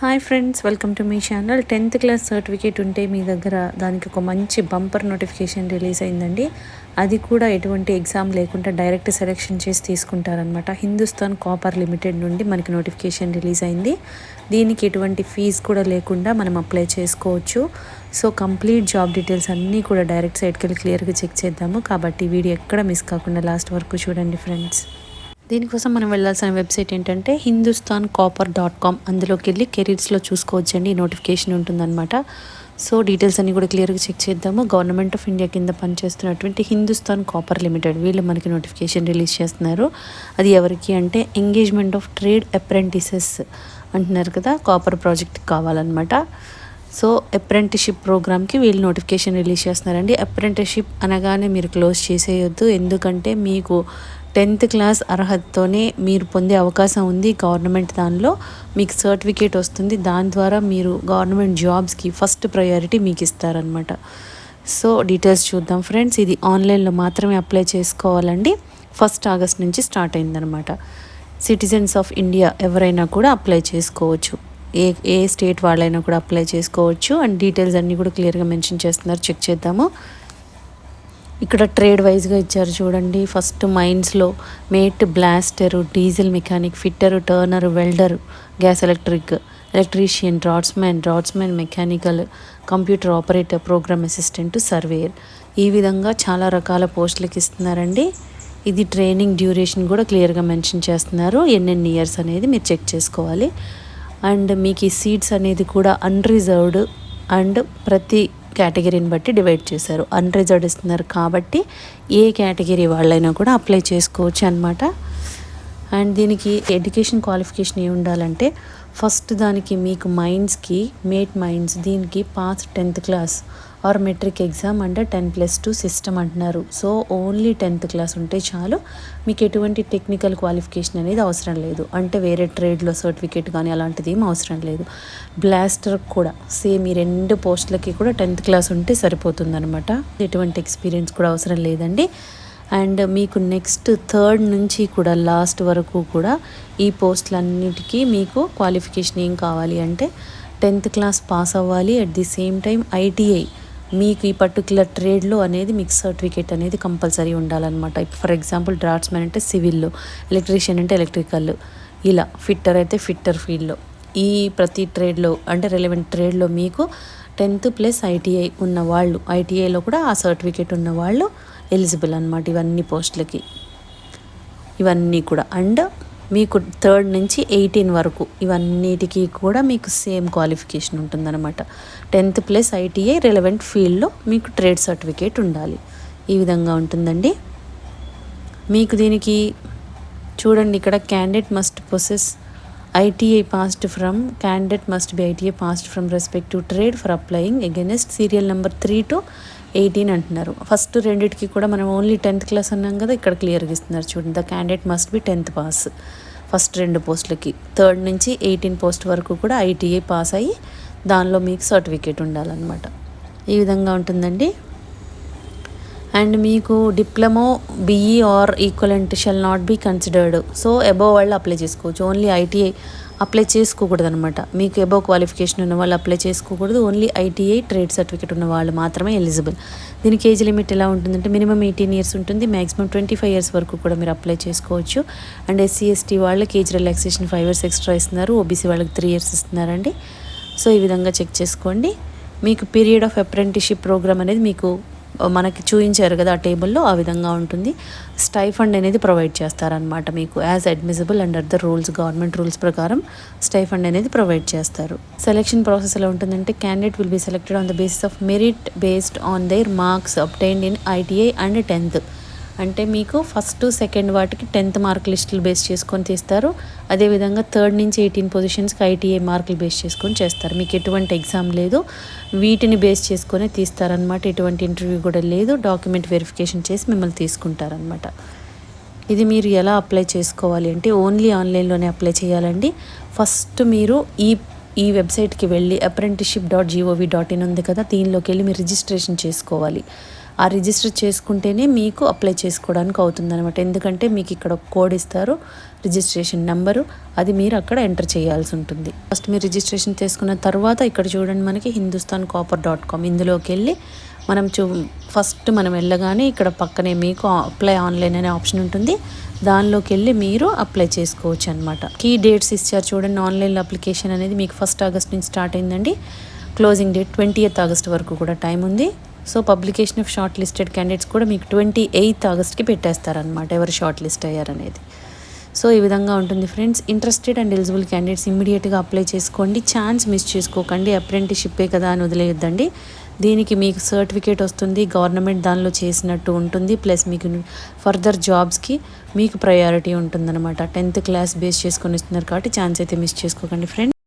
Hi friends welcome to మీ channel tenth class certificate ఉంటే మీ దగ్గర దానికి ఒక మంచి బంపర్ నోటిఫికేషన్ రిలీజ్ అయిందండి. అది కూడా ఎటువంటి ఎగ్జామ్ లేకుండా డైరెక్ట్ సెలెక్షన్ చేసి తీసుకుంటారనమాట హిందుస్థాన్ కాపర్ లిమిటెడ్ నుండి మనకి నోటిఫికేషన్ రిలీజ్ అయింది. దీనికి ఎటువంటి ఫీజు కూడా లేకుండా మనం అప్లై చేసుకోవచ్చు. సో కంప్లీట్ జాబ్ డీటెయిల్స్ అన్నీ కూడా డైరెక్ట్ సైట్కి వెళ్ళి క్లియర్గా చెక్ చేద్దాము. కాబట్టి వీడియో ఎక్కడ మిస్ కాకుండా లాస్ట్ వరకు చూడండి ఫ్రెండ్స్ దీనికోసం మనం వెళ్ళాల్సిన వెబ్సైట్ ఏంటంటే హిందుస్థాన్ కాపర్ డాట్ కామ్ అందులోకి వెళ్ళి కెరీర్స్లో చూసుకోవచ్చండి ఈ నోటిఫికేషన్ ఉంటుందన్నమాట. సో డీటెయిల్స్ అన్ని కూడా క్లియర్గా చెక్ చేద్దాము. గవర్నమెంట్ ఆఫ్ ఇండియా కింద పనిచేస్తున్నటువంటి హిందుస్థాన్ కాపర్ లిమిటెడ్ వీళ్ళు మనకి నోటిఫికేషన్ రిలీజ్ చేస్తున్నారు. అది ఎవరికి అంటే ఎంగేజ్మెంట్ ఆఫ్ ట్రేడ్ అప్రెంటిసెస్ అంటున్నారు కదా కాపర్ ప్రాజెక్ట్ కావాలన్నమాట. సో అప్రెంటిషిప్ ప్రోగ్రామ్కి వీళ్ళు నోటిఫికేషన్ రిలీజ్ చేస్తున్నారండి. అప్రెంటిషిప్ అనగానే మీరు క్లోజ్ చేసేయొద్దు. ఎందుకంటే మీకు టెన్త్ క్లాస్ అర్హతతోనే మీరు పొందే అవకాశం ఉంది గవర్నమెంట్ దానిలో. మీకు సర్టిఫికేట్ వస్తుంది. దాని ద్వారా మీరు గవర్నమెంట్ జాబ్స్కి ఫస్ట్ ప్రయారిటీ మీకు ఇస్తారనమాట సో డీటెయిల్స్ చూద్దాం ఫ్రెండ్స్. ఇది ఆన్లైన్లో మాత్రమే అప్లై చేసుకోవాలండి. ఫస్ట్ ఆగస్ట్ నుంచి స్టార్ట్ అయిందనమాట సిటిజన్స్ ఆఫ్ ఇండియా ఎవరైనా కూడా అప్లై చేసుకోవచ్చు. ఏ ఏ స్టేట్ వాళ్ళైనా కూడా అప్లై చేసుకోవచ్చు. అండ్ డీటెయిల్స్ అన్నీ కూడా క్లియర్గా మెన్షన్ చేస్తున్నారు. చెక్ చేద్దాము. ఇక్కడ ట్రేడ్ వైజ్గా ఇచ్చారు చూడండి. First మైన్స్లో mate blaster diesel mechanic fitter turner welder gas electric electrician draughtsmen draughtsmen mechanical computer operator programme assistant surveyor. ఈ విధంగా చాలా రకాల పోస్టులకు ఇస్తున్నారండి. ఇది ట్రైనింగ్ డ్యూరేషన్ కూడా క్లియర్గా మెన్షన్ చేస్తున్నారు. ఎన్నెన్ని ఇయర్స్ అనేది మీరు చెక్ చేసుకోవాలి. అండ్ మీకు ఈ సీట్స్ అనేది కూడా అన్రిజర్వ్డ్ అండ్ ప్రతి కేటగిరీని బట్టి డివైడ్ చేశారు. అన్రిజర్వ్డ్ ఇస్తున్నారు కాబట్టి ఏ కేటగిరీ వాళ్ళైనా కూడా అప్లై చేసుకోవచ్చు అనమాట అండ్ దీనికి ఎడ్యుకేషన్ క్వాలిఫికేషన్ ఏమి ఉండాలంటే ఫస్ట్ దానికి మీకు మైండ్స్కి మేట్ మైండ్స్ దీనికి pass tenth class or matric exam అంటే టెన్ ప్లస్ టూ సిస్టమ్ అంటున్నారు. సో ఓన్లీ టెన్త్ క్లాస్ ఉంటే చాలు మీకు ఎటువంటి టెక్నికల్ క్వాలిఫికేషన్ అనేది అవసరం లేదు. అంటే వేరే ట్రేడ్లో సర్టిఫికేట్ కానీ అలాంటిది ఏం అవసరం లేదు. బ్లాస్టర్ కూడా సేమ్ ఈ రెండు పోస్టులకి కూడా టెన్త్ క్లాస్ ఉంటే సరిపోతుందనమాట ఎటువంటి ఎక్స్పీరియన్స్ కూడా అవసరం లేదండి. అండ్ మీకు నెక్స్ట్ థర్డ్ నుంచి కూడా లాస్ట్ వరకు కూడా ఈ పోస్టులన్నిటికీ మీకు క్వాలిఫికేషన్ ఏం కావాలి అంటే టెన్త్ క్లాస్ పాస్ అవ్వాలి. At the same time ITI మీకు ఈ పర్టికులర్ ట్రేడ్లో అనేది మీకు సర్టిఫికేట్ అనేది కంపల్సరీ ఉండాలన్నమాట. ఫర్ ఎగ్జాంపుల్ డ్రాట్స్మెన్ అంటే సివిల్లో ఎలక్ట్రీషియన్ అంటే ఎలక్ట్రికల్ ఇలా ఫిట్టర్ అయితే ఫిట్టర్ ఫీల్డ్లో ఈ ప్రతి ట్రేడ్లో అంటే రిలవెంట్ ట్రేడ్లో మీకు టెన్త్ ప్లస్ ఐటీఐ ఉన్న వాళ్ళు ఐటీఐలో కూడా ఆ సర్టిఫికేట్ ఉన్న వాళ్ళు ఎలిజిబుల్ అనమాట ఇవన్నీ పోస్టులకి. ఇవన్నీ కూడా. అండ్ మీకు థర్డ్ నుంచి ఎయిటీన్ వరకు ఇవన్నిటికీ కూడా మీకు సేమ్ క్వాలిఫికేషన్ ఉంటుందన్నమాట. టెన్త్ ప్లస్ ఐటీఐ రిలవెంట్ ఫీల్డ్లో మీకు ట్రేడ్ సర్టిఫికేట్ ఉండాలి. ఈ విధంగా ఉంటుందండి. మీకు దీనికి చూడండి ఇక్కడ candidate must process ITI passed from candidate must be ITI passed from respective trade for applying against serial number three to eighteen అంటున్నారు. ఫస్ట్ రెండింటికి కూడా మనం ఓన్లీ టెన్త్ క్లాస్ అన్నాం కదా ఇక్కడ క్లియర్గా ఇస్తున్నారు చూడండి. The candidate must be tenth pass. First రెండు పోస్టులకి. థర్డ్ నుంచి ఎయిటీన్ పోస్ట్ వరకు కూడా ఐటీఐ పాస్ అయ్యి దానిలో మీకు సర్టిఫికేట్ ఉండాలన్నమాట. ఈ విధంగా ఉంటుందండి. అండ్ మీకు diploma BE or equivalent shall not be considered. So above వాళ్ళు అప్లై చేసుకోవచ్చు. ఓన్లీ ఐటీఐ అప్లై చేసుకోకూడదు అనమాట మీకు ఎబో క్వాలిఫికేషన్ ఉన్న వాళ్ళు అప్లై చేసుకోకూడదు. ఓన్లీ ఐటీఐ ట్రేడ్ సర్టిఫికేట్ ఉన్న వాళ్ళు మాత్రమే ఎలిజిబుల్ దీనికి ఏజ్ లిమిట్ ఎలా ఉంటుందంటే మినిమం ఎయిటీన్ ఇయర్స్ ఉంటుంది. మ్యాక్సిమం ట్వంటీ ఫైవ్ ఇయర్స్ వరకు కూడా మీరు అప్లై చేసుకోవచ్చు. అండ్ ఎస్సీ ఎస్టీ వాళ్ళకి age relaxation five years extra ఇస్తున్నారు. ఓబీసీ వాళ్ళకి త్రీ ఇయర్స్ ఇస్తున్నారండి. సో ఈ విధంగా చెక్ చేసుకోండి. మీకు పీరియడ్ ఆఫ్ అప్రెంటిషిప్ ప్రోగ్రామ్ అనేది మీకు మనకి చూపించారు కదా ఆ టేబుల్లో ఆ విధంగా ఉంటుంది. స్టైఫండ్ అనేది ప్రొవైడ్ చేస్తారనమాట మీకు. As admissible under the rules government rules ప్రకారం స్టైఫండ్ అనేది ప్రొవైడ్ చేస్తారు. సెలెక్షన్ ప్రాసెస్ ఎలా ఉంటుందంటే candidate will be selected on the basis of merit based on their marks obtained in ITI and tenth అంటే మీకు ఫస్ట్ సెకండ్ వాటికి tenth mark లిస్టులు base చేసుకొని తీస్తారు. అదేవిధంగా థర్డ్ నుంచి ఎయిటీన్ పొజిషన్స్కి ఐటీఐ మార్కులు బేస్ చేసుకొని చేస్తారు. మీకు ఎటువంటి ఎగ్జామ్ లేదు. వీటిని బేస్ చేసుకొని తీస్తారనమాట ఎటువంటి ఇంటర్వ్యూ కూడా లేదు. డాక్యుమెంట్ వెరిఫికేషన్ చేసి మిమ్మల్ని తీసుకుంటారనమాట ఇది మీరు ఎలా అప్లై చేసుకోవాలి అంటే ఓన్లీ ఆన్లైన్లోనే అప్లై చేయాలండి. ఫస్ట్ మీరు ఈ ఈ వెబ్సైట్కి వెళ్ళి apprenticeship dot G O V dot in ఉంది కదా. దీనిలోకి వెళ్ళి మీరు రిజిస్ట్రేషన్ చేసుకోవాలి. ఆ రిజిస్టర్ చేసుకుంటేనే మీకు అప్లై చేసుకోవడానికి అవుతుందనమాట ఎందుకంటే మీకు ఇక్కడ ఒక కోడ్ ఇస్తారు రిజిస్ట్రేషన్ నెంబరు అది మీరు అక్కడ ఎంటర్ చేయాల్సి ఉంటుంది. ఫస్ట్ మీరు రిజిస్ట్రేషన్ చేసుకున్న తర్వాత ఇక్కడ చూడండి మనకి హిందుస్థాన్ కాపర్ డాట్ కామ్ ఇందులోకి వెళ్ళి మనం చూ ఫస్ట్ మనం వెళ్ళగానే ఇక్కడ పక్కనే మీకు అప్లై ఆన్లైన్ అనే ఆప్షన్ ఉంటుంది. దానిలోకి వెళ్ళి మీరు అప్లై చేసుకోవచ్చు అనమాట కీ డేట్స్ ఇచ్చారు చూడండి ఆన్లైన్ అప్లికేషన్ అనేది మీకు ఫస్ట్ ఆగస్ట్ నుంచి స్టార్ట్ అయిందండి. Closing date twenty eighth August వరకు కూడా టైం ఉంది. So publication of shortlisted candidates కూడా మీకు ట్వంటీ ఎయిత్ ఆగస్ట్కి పెట్టేస్తారనమాట ఎవరు షార్ట్ లిస్ట్ అయ్యారనేది. సో ఈ విధంగా ఉంటుంది friends. Interested and eligible candidates ఇమ్మీడియట్గా అప్లై చేసుకోండి. ఛాన్స్ మిస్ చేసుకోకండి. అప్రెంటిషిప్పే కదా అని వదిలేయొద్దండి. దీనికి మీకు సర్టిఫికేట్ వస్తుంది. గవర్నమెంట్ దానిలో చేసినట్టు ఉంటుంది. ప్లస్ మీకు ఫర్దర్ జాబ్స్కి మీకు ప్రయారిటీ ఉంటుందన్నమాట. టెన్త్ క్లాస్ బేస్ చేసుకొని ఇస్తున్నారు కాబట్టి ఛాన్స్ అయితే మిస్ చేసుకోకండి ఫ్రెండ్స్.